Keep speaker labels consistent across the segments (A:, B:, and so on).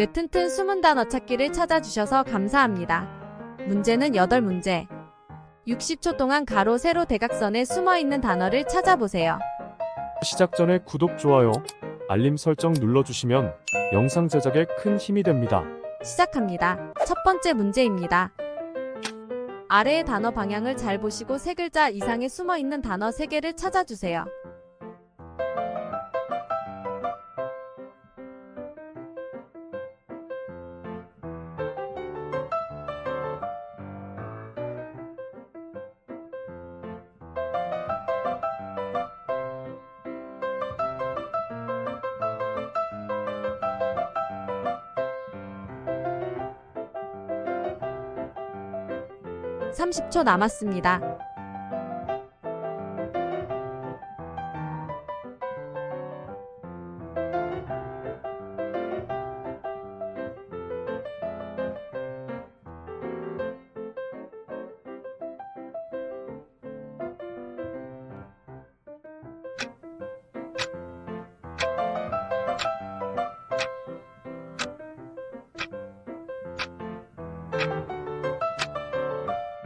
A: 내 튼튼 숨은 단어 찾기를 찾아주셔서 감사합니다. 문제는 8문제. 60초 동안 가로 세로 대각선에 숨어 있는 단어를 찾아보세요.
B: 시작 전에 구독, 좋아요, 알림 설정 눌러주시면 영상 제작에 큰 힘이 됩니다.
A: 시작합니다. 첫 번째 문제입니다. 아래의 단어 방향을 잘 보시고 세 글자 이상에 숨어 있는 단어 세 개를 찾아주세요. 삼십 초 남았습니다.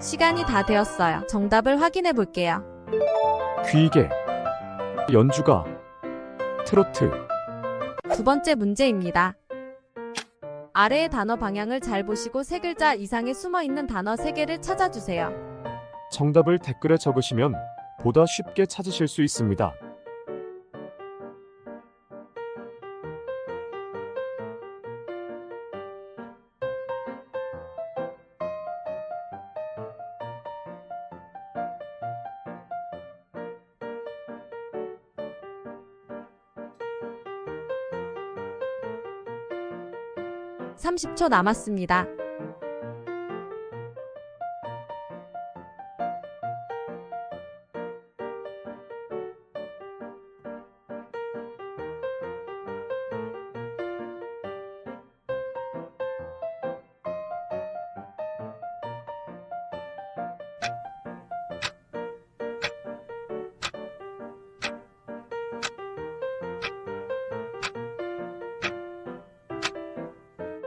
A: 시간이 다 되었어요. 정답을 확인해 볼게요.
B: 귀이개, 연주가, 트로트,
A: 두 번째 문제입니다. 아래의 단어 방향을 잘 보시고 세 글자 이상에 숨어 있는 단어 세 개를 찾아주세요.
B: 정답을 댓글에 적으시면 보다 쉽게 찾으실 수 있습니다.
A: 삼십 초 남았습니다.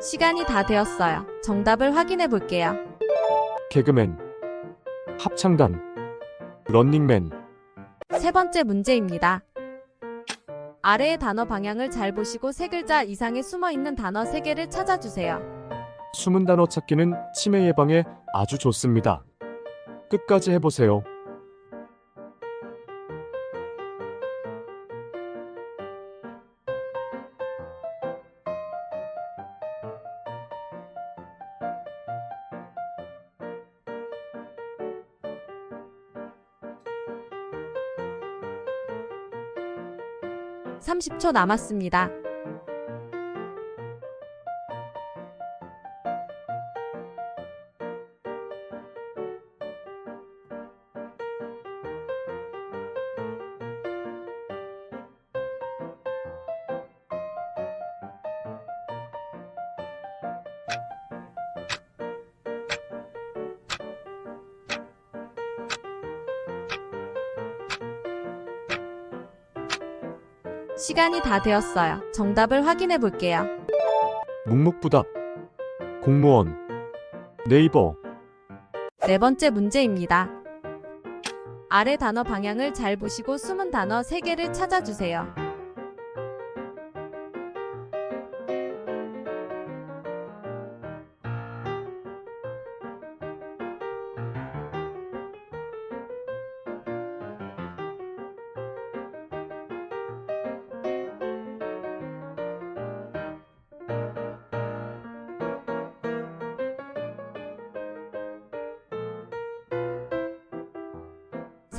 A: 시간이 다 되었어요. 정답을 확인해 볼게요.
B: 개그맨, 합창단, 런닝맨,
A: 세 번째 문제입니다. 아래의 단어 방향을 잘 보시고 세 글자 이상에 숨어 있는 단어 세 개를 찾아주세요.
B: 숨은 단어 찾기는 치매 예방에 아주 좋습니다. 끝까지 해보세요.
A: 삼십 초 남았습니다. 시간이 다 되었어요. 정답을 확인해 볼게요.
B: 묵묵부답, 공무원, 네이버,
A: 네 번째 문제입니다. 아래 단어 방향을 잘 보시고 숨은 단어 세 개를 찾아주세요.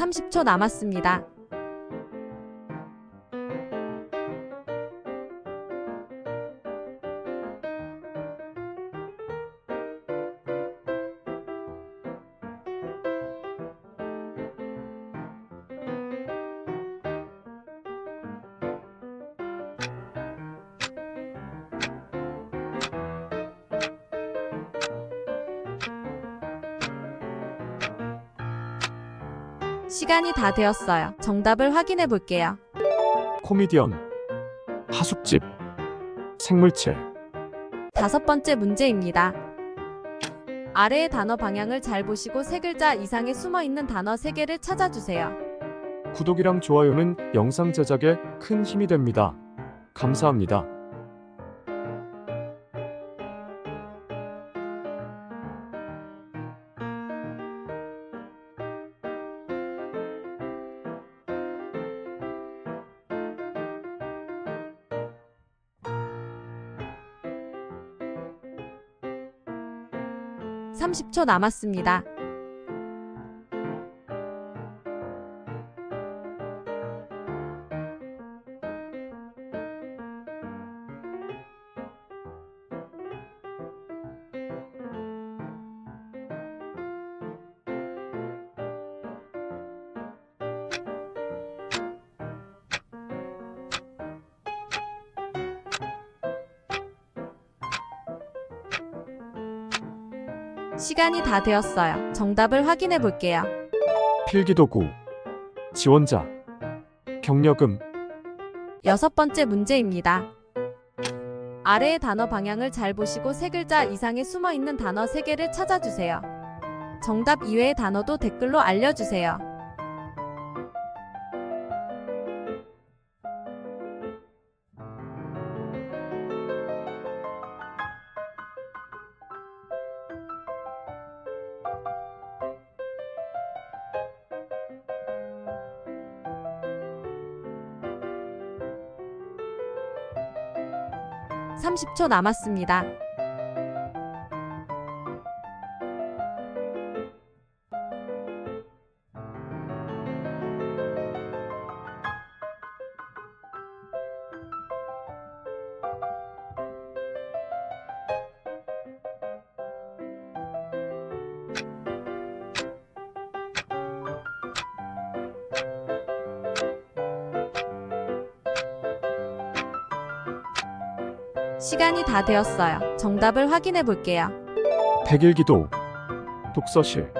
A: 삼십 초 남았습니다. 시간이 다 되었어요. 정답을 확인해 볼게요.
B: 코미디언, 하숙집, 생물체,
A: 다섯 번째 문제입니다. 아래의 단어 방향을 잘 보시고 세 글자 이상에 숨어 있는 단어 세 개를 찾아주세요.
B: 구독이랑 좋아요는 영상 제작에 큰 힘이 됩니다. 감사합니다.
A: 삼십 초 남았습니다. 시간이 다 되었어요. 정답을 확인해 볼게요.
B: 필기도구, 지원자, 경력금,
A: 여섯 번째 문제입니다. 아래의 단어 방향을 잘 보시고 세 글자 이상에 숨어 있는 단어 세 개를 찾아주세요. 정답 이외의 단어도 댓글로 알려주세요. 삼십 초 남았습니다. 시간이 다 되었어요. 정답을 확인해 볼게요.
B: 백일기도, 독서실,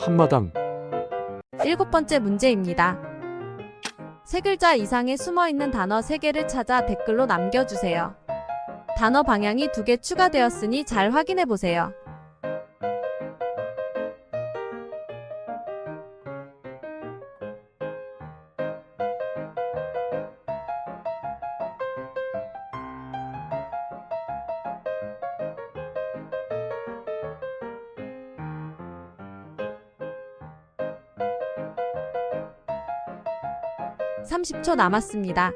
B: 한마당,
A: 일곱 번째 문제입니다. 세 글자 이상에 숨어 있는 단어 세 개를 찾아 댓글로 남겨주세요. 단어 방향이 두 개 추가되었으니 잘 확인해 보세요. 삼십 초 남았습니다.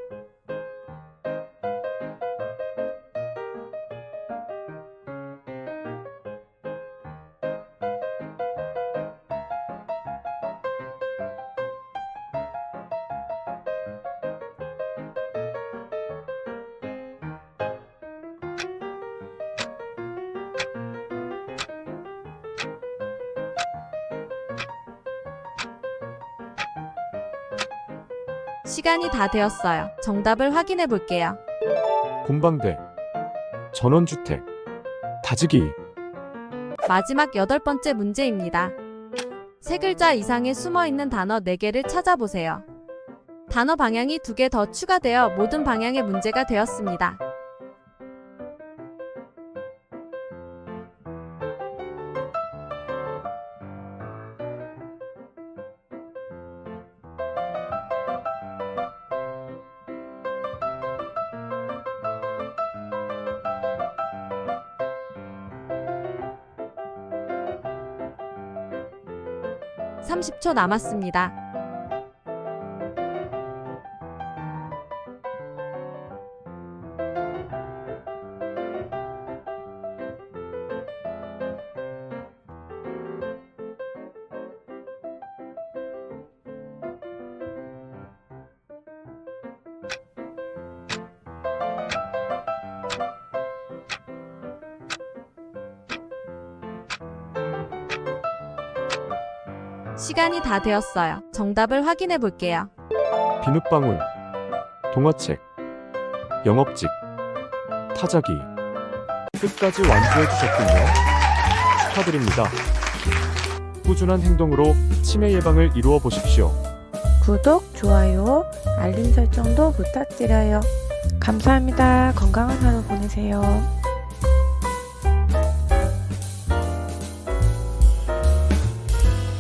A: 시간이 다 되었어요. 정답을 확인해 볼게요.
B: 공방대, 전원주택, 다지기,
A: 마지막 여덟 번째 문제입니다. 세 글자 이상에 숨어 있는 단어 네개를 찾아보세요. 단어 방향이 두개더 추가되어 모든 방향의 문제가 되었습니다. 삼십 초 남았습니다. 시간이 다 되었어요. 정답을 확인해 볼게요.
B: 비눗방울, 동화책, 영업직, 타자기. 끝까지 완주해 주셨군요. 축하드립니다. 꾸준한 행동으로 치매 예방을 이루어 보십시오.
C: 구독, 좋아요, 알림 설정도 부탁드려요. 감사합니다. 건강한 하루 보내세요.